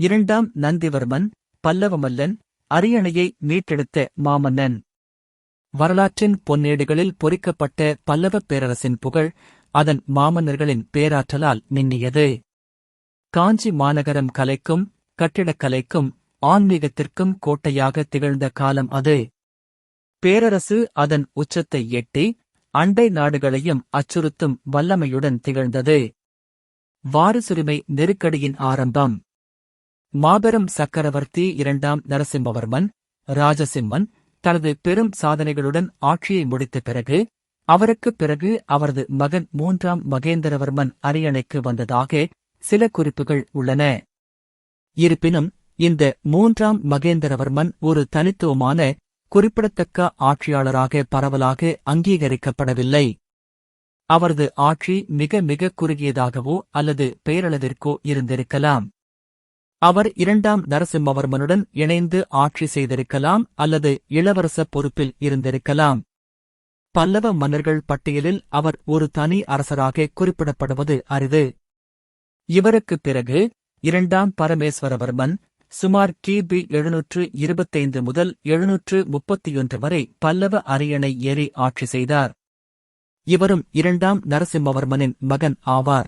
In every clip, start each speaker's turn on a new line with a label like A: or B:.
A: இரண்டாம் நந்திவர்மன் பல்லவமல்லன் அரியணையை மீட்டெடுத்த மாமன்னன். வரலாற்றின் பொன்னேடுகளில் பொறிக்கப்பட்ட பல்லவப் பேரரசின் புகழ் அதன் மாமன்னர்களின் பேராற்றலால் மின்னியது. காஞ்சி மாநகரம் கலைக்கும் கட்டிடக்கலைக்கும் ஆன்மீகத்திற்கும் கோட்டையாக திகழ்ந்த காலம் அது. பேரரசு அதன் உச்சத்தை எட்டி அண்டை நாடுகளையும் அச்சுறுத்தும் வல்லமையுடன் திகழ்ந்தது. வாரிசுரிமை நெருக்கடியின் ஆரம்பம். மாபெரும் சக்கரவர்த்தி இரண்டாம் நரசிம்மவர்மன் ராஜசிம்மன் தனது பெரும் சாதனைகளுடன் ஆட்சியை முடித்த பிறகு அவருக்குப் பிறகு அவரது மகன் மூன்றாம் மகேந்திரவர்மன் அரியணைக்கு வந்ததாக சில குறிப்புகள் உள்ளன. இருப்பினும் இந்த மூன்றாம் மகேந்திரவர்மன் ஒரு தனித்துவமான குறிப்பிடத்தக்க ஆட்சியாளராக பரவலாக அங்கீகரிக்கப்படவில்லை. அவரது ஆட்சி மிக மிக குறுகியதாகவோ அல்லது பெயரளவிற்கோ இருந்திருக்கலாம். அவர் இரண்டாம் நரசிம்மவர்மனுடன் இணைந்து ஆட்சி செய்திருக்கலாம் அல்லது இளவரச பொறுப்பில் இருந்திருக்கலாம். பல்லவ மன்னர்கள் பட்டியலில் அவர் ஒரு தனி அரசராக குறிப்பிடப்படுவது அரிது. இவருக்குப் பிறகு இரண்டாம் பரமேஸ்வரவர்மன் சுமார் கிபி எழுநூற்று இருபத்தைந்து முதல் எழுநூற்று முப்பத்தியொன்று வரை பல்லவ அரியணை ஏறி ஆட்சி செய்தார். இவரும் இரண்டாம் நரசிம்மவர்மனின் மகன் ஆவார்.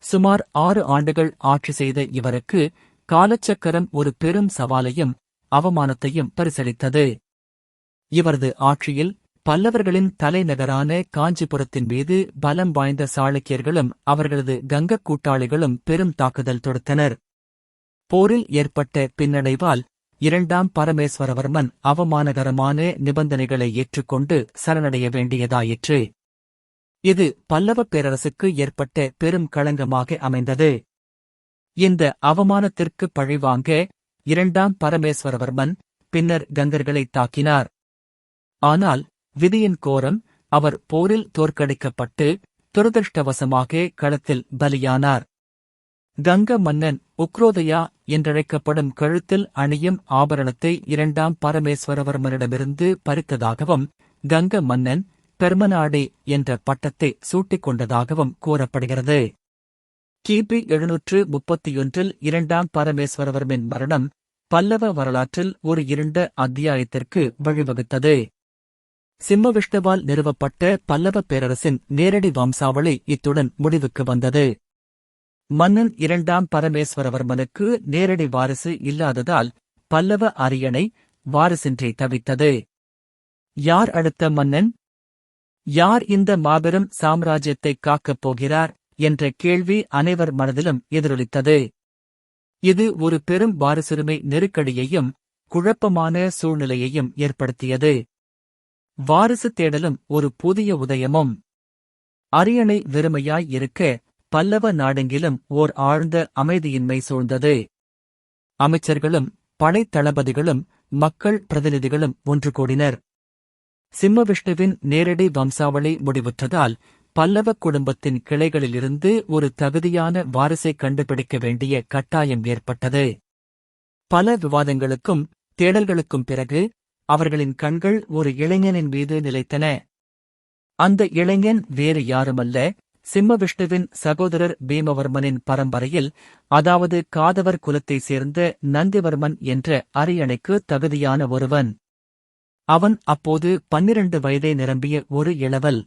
A: சுமார் ஆறு ஆண்டுகள் ஆட்சி செய்த இவருக்கு காலச்சக்கரம் ஒரு பெரும் சவாலையும் அவமானத்தையும் பரிசளித்தது. இவரது ஆட்சியில் பல்லவர்களின் தலைநகரான காஞ்சிபுரத்தின் மீது பலம் வாய்ந்த சாளுக்கியர்களும் அவர்களது கங்கக் கூட்டாளிகளும் பெரும் தாக்குதல் தொடுத்தனர். போரில் ஏற்பட்ட பின்னடைவால் இரண்டாம் பரமேஸ்வரவர்மன் அவமானகரமான நிபந்தனைகளை ஏற்றுக்கொண்டு சரணடைய வேண்டியதாயிற்று. இது பல்லவப் பேரரசுக்கு ஏற்பட்ட பெரும் களங்கமாக அமைந்தது. இந்த அவமானத்திற்கு பழிவாங்க இரண்டாம் பரமேஸ்வரவர்மன் பின்னர் கங்கர்களை தாக்கினார். ஆனால் விதியின் கோரம் அவர் போரில் தோற்கடிக்கப்பட்டு துரதிருஷ்டவசமாக களத்தில் பலியானார். கங்க மன்னன் உக்ரோதயா என்றழைக்கப்படும் கழுத்தில் அணியும் ஆபரணத்தை இரண்டாம் பரமேஸ்வரவர்மனிடமிருந்து பறித்ததாகவும் கங்க மன்னன் பெர்மனாடே என்ற பட்டத்தை சூட்டிக் கொண்டதாகவும் கூறப்படுகிறது. கிபி எழுநூற்று முப்பத்தியொன்றில் இரண்டாம் பரமேஸ்வரவர்மின் மரணம் பல்லவ வரலாற்றில் ஒரு இருண்ட அத்தியாயத்திற்கு வழிவகுத்தது. சிம்மவிஷ்ணுவால் நிறுவப்பட்ட பல்லவ பேரரசின் நேரடி வம்சாவளி இத்துடன் முடிவுக்கு வந்தது. மன்னன் இரண்டாம் பரமேஸ்வரவர்மனுக்கு நேரடி வாரிசு இல்லாததால் பல்லவ அரியணை வாரிசின்றி தவித்தது. யார் அடுத்த மன்னன்? யார் இந்த மாபெரும் சாம்ராஜ்யத்தை காக்கப் போகிறார்? என்ற கேள்வி அனைவர் மனதிலும் எதிரொலித்தது. இது ஒரு பெரும் வாரிசுரிமை நெருக்கடியையும் குழப்பமான சூழ்நிலையையும் ஏற்படுத்தியது. வாரிசு தேடலும் ஒரு புதிய உதயமும். அரியணை வெறுமையாய் இருக்க பல்லவ நாடெங்கிலும் ஓர் ஆழ்ந்த அமைதியின்மை சூழ்ந்தது. அமைச்சர்களும் படைத்தளபதிகளும் மக்கள் பிரதிநிதிகளும் ஒன்று கூடினர். சிம்மவிஷ்ணுவின் நேரடி வம்சாவளி முடிவுற்றதால் பல்லவ குடும்பத்தின் கிளைகளிலிருந்து ஒரு தகுதியான வாரிசை கண்டுபிடிக்க வேண்டிய கட்டாயம் ஏற்பட்டது. பல விவாதங்களுக்கும் தேடல்களுக்கும் பிறகு அவர்களின் கண்கள் ஒரு இளைஞனின் மீது நிலைத்தன. அந்த இளைஞன் வேறு யாருமல்ல சிம்மவிஷ்ணுவின் சகோதரர் பீமவர்மனின் பரம்பரையில் அதாவது காதவர் குலத்தைச் சேர்ந்த நந்திவர்மன் என்ற அரியணைக்கு தகுதியான ஒருவன். அவன் அப்போது பன்னிரண்டு வயதை நிரம்பிய ஒரு இளவல்.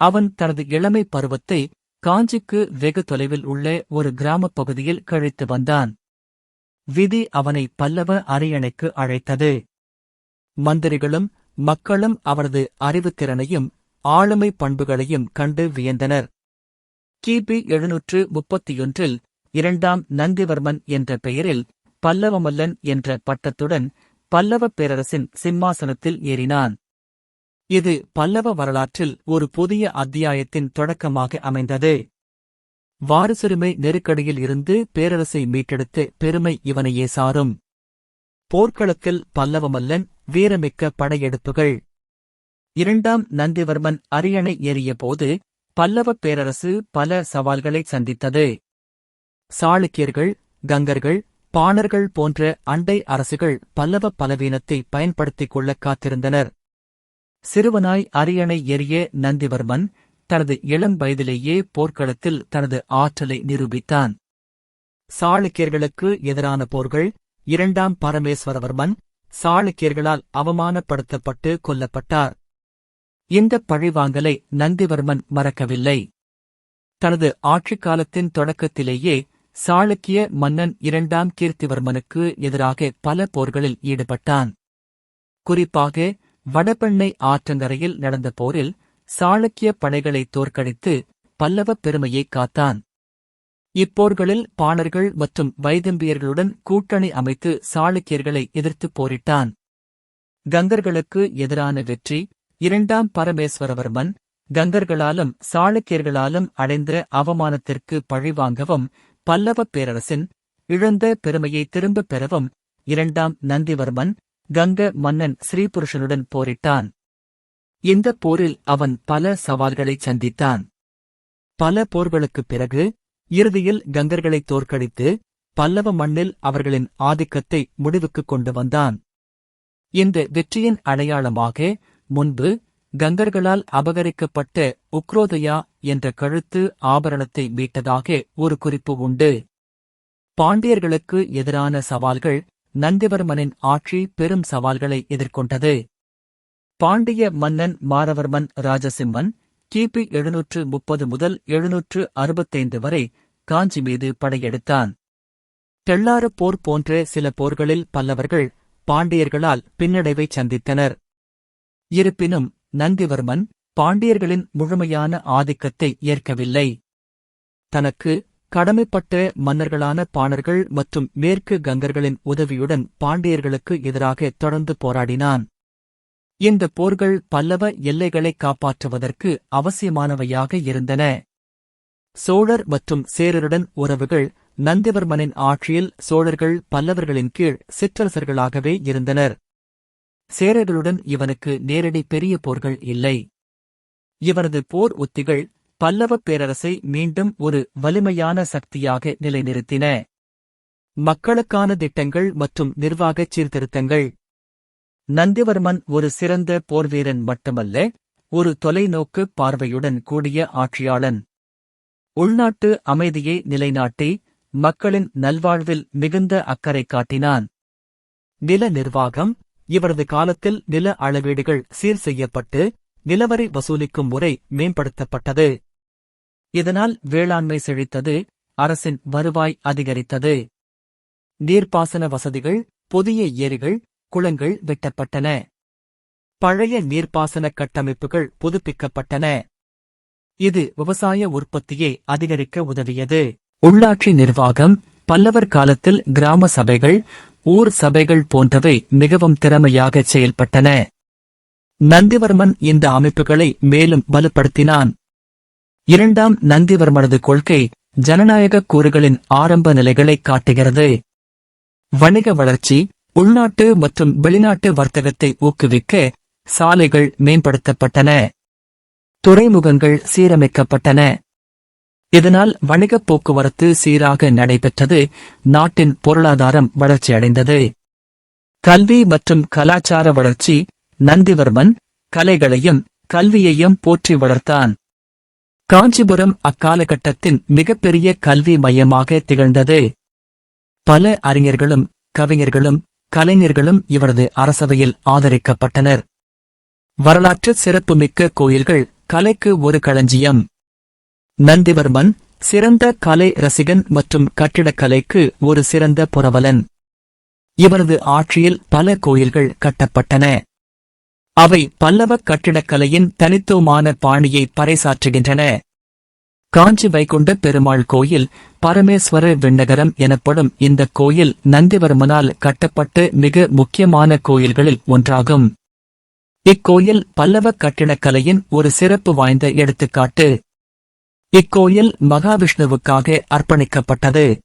A: அவன் தனது இளமை பருவத்தை காஞ்சிக்கு வெகு தொலைவில் உள்ள ஒரு கிராமப் பகுதியில் கழித்து வந்தான். விதி அவனை பல்லவ அரியணைக்கு அழைத்தது. மந்திரிகளும் மக்களும் அவரது அறிவுத்திறனையும் ஆளுமை பண்புகளையும் கண்டு வியந்தனர். கிபி எழுநூற்று முப்பத்தியொன்றில் இரண்டாம் நந்திவர்மன் என்ற பெயரில் பல்லவமல்லன் என்ற பட்டத்துடன் பல்லவப் பேரரசின் சிம்மாசனத்தில் ஏறினான். இது பல்லவ வரலாற்றில் ஒரு புதிய அத்தியாயத்தின் தொடக்கமாக அமைந்தது. வாரிசுரிமை நெருக்கடியில் இருந்து பேரரசை மீட்டெடுத்த பெருமை இவனையே சாரும். போர்க்களத்தில் பல்லவமல்லன் வீரமிக்க படையெடுப்புகள். இரண்டாம் நந்திவர்மன் அரியணை ஏறியபோது பல்லவப் பேரரசு பல சவால்களை சந்தித்தது. சாளுக்கியர்கள் கங்கர்கள் பாணர்கள் போன்ற அண்டை அரசுகள் பல்லவ பலவீனத்தை பயன்படுத்திக் கொள்ள காத்திருந்தனர். சிறுவனாய் அரியணை எரிய நந்திவர்மன் தனது இளம் வயதிலேயே போர்க்களத்தில் தனது ஆற்றலை நிரூபித்தான். சாளுக்கியர்களுக்கு எதிரான போர்கள் இரண்டாம் பரமேஸ்வரவர்மன் சாளுக்கியர்களால் அவமானப்படுத்தப்பட்டு கொல்லப்பட்டார். இந்த பழிவாங்கலை நந்திவர்மன் மறக்கவில்லை. தனது ஆட்சிக் காலத்தின் தொடக்கத்திலேயே சாளுக்கிய மன்னன் இரண்டாம் கீர்த்திவர்மனுக்கு எதிராக பல போர்களில் ஈடுபட்டான். குறிப்பாக வடபெண்ணை ஆற்றங்கரையில் நடந்த போரில் சாளுக்கிய படைகளை தோற்கடித்து பல்லவ பெருமையை காத்தான். இப்போர்களில் பாணர்கள் மற்றும் வைதம்பியர்களுடன் கூட்டணி அமைத்து சாளுக்கியர்களை எதிர்த்து போரிட்டான். கங்கர்களுக்கு எதிரான வெற்றி இரண்டாம் பரமேஸ்வரவர்மன் கங்கர்களாலும் சாளுக்கியர்களாலும் அடைந்த அவமானத்திற்கு பழிவாங்கவும் பல்லவ பேரரசின் இழந்த பெருமையை திரும்பப் பெறவும் இரண்டாம் நந்திவர்மன் கங்க மன்னன் ஸ்ரீபுருஷனுடன் போரிட்டான். இந்த போரில் அவன் பல சவால்களைச் சந்தித்தான். பல போர்களுக்குப் பிறகு இறுதியில் கங்கர்களை தோற்கடித்து பல்லவ மண்ணில் அவர்களின் ஆதிக்கத்தை முடிவுக்குக் கொண்டு வந்தான். இந்த வெற்றியின் அடையாளமாக முன்பு கங்கர்களால் அபகரிக்கப்பட்ட உக்ரோதயா என்ற கழுத்து ஆபரணத்தை மீட்டதாக ஒரு குறிப்பு உண்டு. பாண்டியர்களுக்கு எதிரான சவால்கள் நந்திவர்மனின் ஆட்சி பெரும் சவால்களை எதிர்கொண்டது. பாண்டிய மன்னன் மாரவர்மன் ராஜசிம்மன் கிபி எழுநூற்று முப்பது முதல் எழுநூற்று அறுபத்தைந்து வரை காஞ்சி மீது படையெடுத்தான். தெள்ளாறு போர் போன்ற சில போர்களில் பல்லவர்கள் பாண்டியர்களால் பின்னடைவைச் சந்தித்தனர். இருப்பினும் நந்திவர்மன் பாண்டியர்களின் முழுமையான ஆதிக்கத்தை ஏற்கவில்லை. தனக்கு கடமைப்பட்ட மன்னர்களான பாணர்கள் மற்றும் மேற்கு கங்கர்களின் உதவியுடன் பாண்டியர்களுக்கு எதிராக தொடர்ந்து போராடினான். இந்த போர்கள் பல்லவ எல்லைகளை காப்பாற்றுவதற்கு அவசியமானவையாக இருந்தன. சோழர் மற்றும் சேரருடன் உறவுகள் நந்திவர்மனின் ஆட்சியில் சோழர்கள் பல்லவர்களின் கீழ் சிற்றரசர்களாகவே இருந்தனர். சேரர்களுடன் இவனுக்கு நேரடி பெரிய போர்கள் இல்லை. இவரது போர் உத்திகள் பல்லவப் பேரரசை மீண்டும் ஒரு வலிமையான சக்தியாக நிலைநிறுத்தின. மக்களுக்கான திட்டங்கள் மற்றும் நிர்வாகச் சீர்திருத்தங்கள். நந்திவர்மன் ஒரு சிறந்த போர்வீரன் மட்டுமல்ல ஒரு தொலைநோக்கு பார்வையுடன் கூடிய ஆட்சியாளன். உள்நாட்டு அமைதியை நிலைநாட்டி மக்களின் நல்வாழ்வில் மிகுந்த அக்கறை காட்டினான். நில நிர்வாகம் இவரது காலத்தில் நில அளவீடுகள் சீர் செய்யப்பட்டு நிலவரி வசூலிக்கும் முறை மேம்படுத்தப்பட்டது. இதனால் வேளாண்மை செழித்தது அரசின் வருவாய் அதிகரித்தது. நீர்ப்பாசன வசதிகள் புதிய ஏரிகள் குளங்கள் வெட்டப்பட்டன. பழைய நீர்ப்பாசன கட்டமைப்புகள் புதுப்பிக்கப்பட்டன. இது விவசாய உற்பத்தியை அதிகரிக்க உதவியது. உள்ளாட்சி நிர்வாகம் பல்லவர் காலத்தில் கிராம சபைகள் ஊர் சபைகள் போன்றவை மிகவும் திறமையாக செயல்பட்டன. நந்திவர்மன் இந்த அமைப்புகளை மேலும் வலுப்படுத்தினான் இரண்டாம் நந்திவர்மனது கொள்கை ஜனநாயக கூறுகளின் ஆரம்ப நிலைகளை காட்டுகிறது. வணிக வளர்ச்சி உள்நாட்டு மற்றும் வெளிநாட்டு வர்த்தகத்தை ஊக்குவிக்க சாலைகள் மேம்படுத்தப்பட்டன. துறைமுகங்கள் சீரமைக்கப்பட்டன. இதனால் வணிகப் போக்குவரத்து சீராக நடைபெற்றது. நாட்டின் பொருளாதாரம் வளர்ச்சியடைந்தது. கல்வி மற்றும் கலாச்சார வளர்ச்சி நந்திவர்மன் கலைகளையும் கல்வியையும் போற்றி வளர்த்தான். காஞ்சிபுரம் அக்காலகட்டத்தின் மிகப்பெரிய கல்வி மையமாக திகழ்ந்தது. பல அறிஞர்களும் கவிஞர்களும் கலைஞர்களும் இவரது அரசவையில் ஆதரிக்கப்பட்டனர். வரலாற்று சிறப்புமிக்க கோயில்கள் கலைக்கு ஒரு களஞ்சியம். நந்திவர்மன் சிறந்த கலை ரசிகன் மற்றும் கட்டிடக்கலைக்கு ஒரு சிறந்த புரவலன். இவரது ஆட்சியில் பல கோயில்கள் கட்டப்பட்டன. அவை பல்லவ கட்டிடக்கலையின் தனித்துவமான பாணியை பறைசாற்றுகின்றன. காஞ்சி வைகுண்ட பெருமாள் கோயில் பரமேஸ்வர விண்ணகரம் எனப்படும் இந்த கோயில் நந்திவர்மனால் கட்டப்பட்டு மிக முக்கியமான கோயில்களில் ஒன்றாகும். இக்கோயில் பல்லவ கட்டிடக்கலையின் ஒரு சிறப்பு வாய்ந்த எடுத்துக்காட்டு. இக்கோயில் மகாவிஷ்ணுவுக்காக அர்ப்பணிக்கப்பட்டது.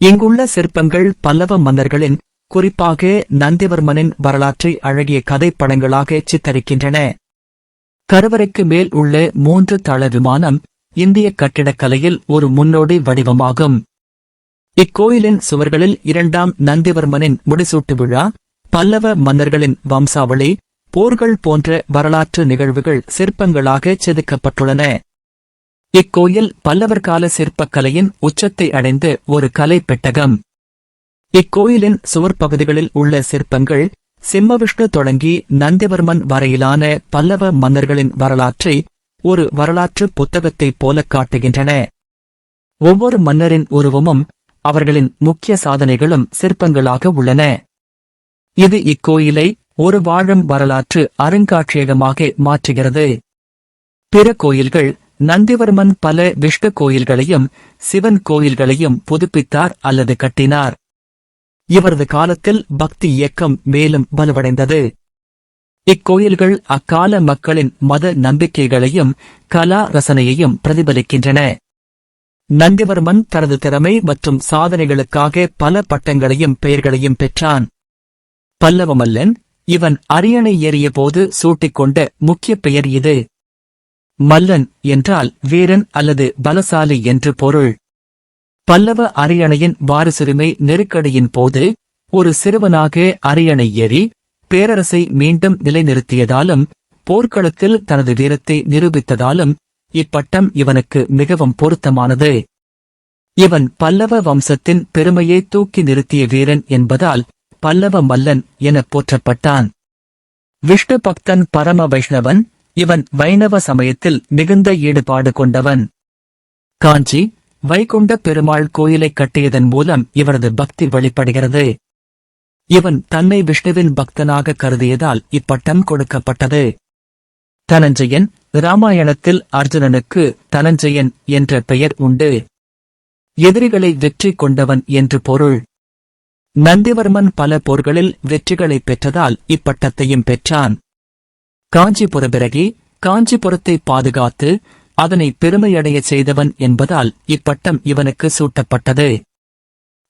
A: இங்குள்ள சிற்பங்கள் பல்லவ மன்னர்களின் குறிப்பாக நந்திவர்மனின் வரலாற்றை அழகிய கதைப்படங்களாக சித்தரிக்கின்றன. கருவறைக்கு மேல் உள்ள மூன்று தள விமானம் இந்திய கட்டிடக்கலையில் ஒரு முன்னோடி வடிவமாகும். இக்கோயிலின் சுவர்களில் இரண்டாம் நந்திவர்மனின் முடிசூட்டு விழா பல்லவ மன்னர்களின் வம்சாவளி போர்கள் போன்ற வரலாற்று நிகழ்வுகள் சிற்பங்களாக செதுக்கப்பட்டுள்ளன. இக்கோயில் பல்லவர் கால சிற்பக்கலையின் உச்சத்தை அடைந்த ஒரு கலை பெட்டகம். இக்கோயிலின் சுவர் பகுதிகளில் உள்ள சிற்பங்கள் சிம்மவிஷ்ணு தொடங்கி நந்திவர்மன் வரையிலான பல்லவ மன்னர்களின் வரலாற்றை ஒரு வரலாற்று புத்தகத்தைப் போல காட்டுகின்றன. ஒவ்வொரு மன்னரின் உருவமும் அவர்களின் முக்கிய சாதனைகளும் சிற்பங்களாக உள்ளன. இது இக்கோயிலை ஒரு வாழும் வரலாற்று அருங்காட்சியகமாக மாற்றுகிறது. பிற கோயில்கள் நந்திவர்மன் பல விஷ்ணு கோயில்களையும் சிவன் கோயில்களையும் புதுப்பித்தார் அல்லது கட்டினார். இவரது காலத்தில் பக்தி இயக்கம் மேலும் வலுவடைந்தது? இக்கோயில்கள் அக்கால மக்களின் மத நம்பிக்கைகளையும் கலா ரசனையையும் பிரதிபலிக்கின்றன. நந்திவர்மன் தனது திறமை மற்றும் சாதனைகளுக்காக பல பட்டங்களையும் பெயர்களையும் பெற்றான். பல்லவ மல்லன் இவன் அரியணை ஏறிய போது சூட்டிக்கொண்ட முக்கிய பெயர் இது. மல்லன் என்றால் வீரன் அல்லது பலசாலி என்று பொருள். பல்லவ அரியணையின் வாரிசுரிமை நெருக்கடியின் போது ஒரு சிறுவனாக அரியணை ஏறி பேரரசை மீண்டும் நிலைநிறுத்தியதாலும் போர்க்களத்தில் தனது வீரத்தை நிரூபித்ததாலும் இப்பட்டம் இவனுக்கு மிகவும் பொருத்தமானது. இவன் பல்லவ வம்சத்தின் பெருமையை தூக்கி நிறுத்திய வீரன் என்பதால் பல்லவ மல்லன் என போற்றப்பட்டான். விஷ்ணு பக்தன் பரம வைஷ்ணவன் இவன் வைணவ சமயத்தில் மிகுந்த ஈடுபாடு கொண்டவன். காஞ்சி வைகுண்ட பெருமாள் கோயிலை கட்டியதன் மூலம் இவரது பக்தி வெளிப்படுகிறது. இவன் தன்னை விஷ்ணுவின் பக்தனாக கருதியதால் இப்பட்டம் கொடுக்கப்பட்டது. தனஞ்சயன் ராமாயணத்தில் அர்ஜுனனுக்கு தனஞ்சயன் என்ற பெயர் உண்டு. எதிரிகளை வெற்றி கொண்டவன் என்று பொருள். நந்திவர்மன் பல போர்களில் வெற்றிகளை பெற்றதால் இப்பட்டத்தையும் பெற்றான். காஞ்சிபுர பிறகி காஞ்சிபுரத்தை பாதுகாத்து அதனை பெருமையடையச் செய்தவன் என்பதால் இப்பட்டம் இவனுக்கு சூட்டப்பட்டது.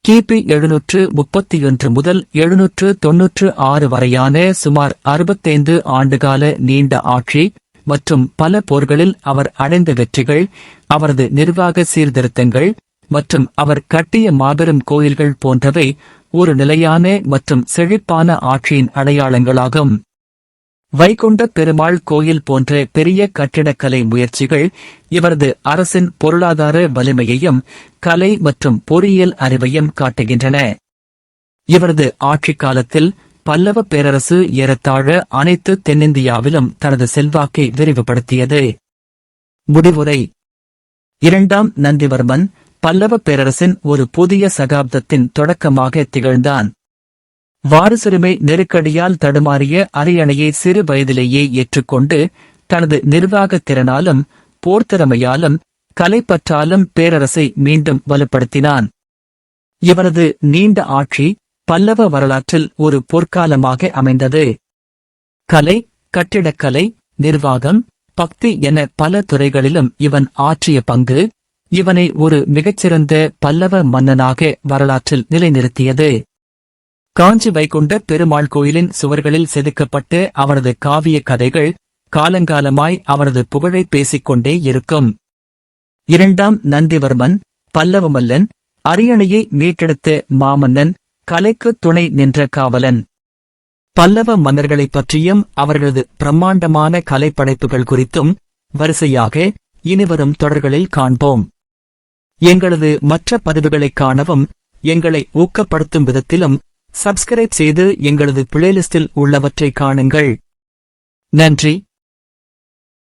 A: கிபி எழுநூற்று முப்பத்தியொன்று முதல் எழுநூற்று தொன்னூற்று ஆறு வரையான சுமார் அறுபத்தைந்து ஆண்டுகால நீண்ட ஆட்சி மற்றும் பல போர்களில் அவர் அடைந்த வெற்றிகள் அவரது நிர்வாக சீர்திருத்தங்கள் மற்றும் அவர் கட்டிய மாபெரும் கோயில்கள் போன்றவை ஒரு நிலையான மற்றும் செழிப்பான ஆட்சியின் அடையாளங்களாகும். வைகுண்ட பெருமாள் கோயில் போன்ற பெரிய கட்டிடக்கலை முயற்சிகள் இவரது அரசின் பொருளாதார வலிமையையும் கலை மற்றும் பொறியியல் அறிவையும் காட்டுகின்றன. இவரது ஆட்சிக் காலத்தில் பல்லவ பேரரசு ஏறத்தாழ அனைத்து தென்னிந்தியாவிலும் தனது செல்வாக்கை விரிவுபடுத்தியது. முடிவுரை. இரண்டாம் நந்திவர்மன் பல்லவ பேரரசின் ஒரு புதிய சகாப்தத்தின் தொடக்கமாக திகழ்ந்தான். வாரிசுரிமை நெருக்கடியால் தடுமாறிய அரியணையை சிறு வயதிலேயே ஏற்றுக்கொண்டு தனது நிர்வாகத் திறனாலும் போர்த்திறமையாலும் கலைப்பற்றாலும் பேரரசை மீண்டும் வலுப்படுத்தினான். இவனது நீண்ட ஆட்சி பல்லவ வரலாற்றில் ஒரு பொற்காலமாக அமைந்தது. கலை கட்டிடக்கலை நிர்வாகம் பக்தி என பல துறைகளிலும் இவன் ஆற்றிய பங்கு இவனை ஒரு மிகச்சிறந்த பல்லவ மன்னனாக வரலாற்றில் நிலைநிறுத்தியது. காஞ்சி வைகுண்ட பெருமாள் கோயிலின் சுவர்களில் செதுக்கப்பட்டு அவரது காவிய கதைகள் காலங்காலமாய் அவரது புகழை பேசிக்கொண்டே இருக்கும். இரண்டாம் நந்திவர்மன் பல்லவ மல்லன் அரியணையை மீட்டெடுத்த மாமன்னன் கலைக்கு துணை நின்ற காவலன். பல்லவ மன்னர்களைப் பற்றியும் அவர்களது பிரம்மாண்டமான கலைப்படைப்புகள் குறித்தும் வரிசையாக இனிவரும் தொடர்களில் காண்போம். எங்களது மற்ற பதிவுகளைக் காணவும் எங்களை ஊக்கப்படுத்தும் விதத்திலும் சப்ஸ்கிரைப் செய்து எங்களது பிளேலிஸ்டில் உள்ளவற்றை காணுங்கள். நன்றி.